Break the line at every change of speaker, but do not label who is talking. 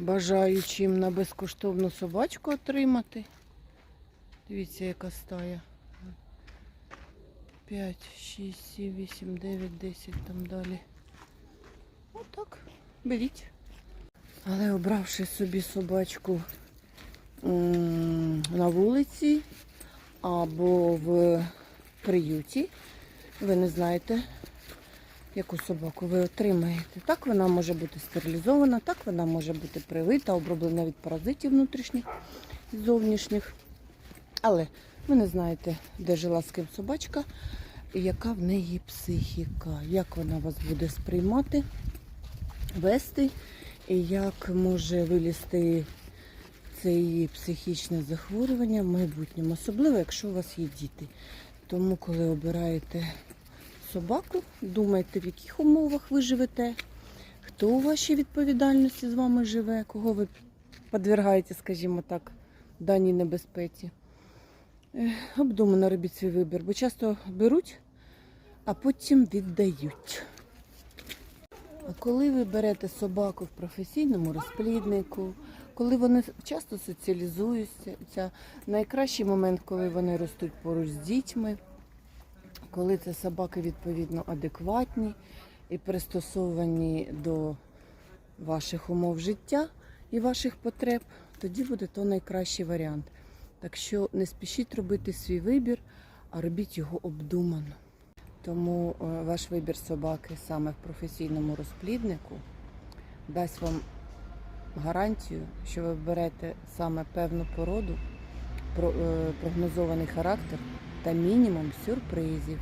бажаючим на безкоштовну собачку отримати. Дивіться, яка стая. 5, 6, 7, 8, 9, 10 там далі. Отак. Беріть. Але обравши собі собачку на вулиці або в приюті, ви не знаєте, яку собаку ви отримаєте. Так вона може бути стерилізована, так вона може бути привита, оброблена від паразитів внутрішніх і зовнішніх. Але ви не знаєте, де жила з ким собачка, і яка в неї психіка, як вона вас буде сприймати, вести, і як може вилізти це її психічне захворювання в майбутньому, особливо, якщо у вас є діти. Тому, коли обираєте собаку, думайте, в яких умовах ви живете, хто у вашій відповідальності з вами живе, кого ви підвергаєте, скажімо так, даній небезпеці. Обдумано робіть свій вибір, бо часто беруть, а потім віддають. А коли ви берете собаку в професійному розпліднику, коли вони часто соціалізуються, найкращий момент, коли вони ростуть поруч з дітьми, коли це собаки відповідно адекватні і пристосовані до ваших умов життя і ваших потреб, тоді буде то найкращий варіант. Так що не спішіть робити свій вибір, а робіть його обдумано. Тому е, ваш вибір собаки саме в професійному розпліднику дасть вам гарантію, що ви берете саме певну породу, е, прогнозований характер та мінімум сюрпризів.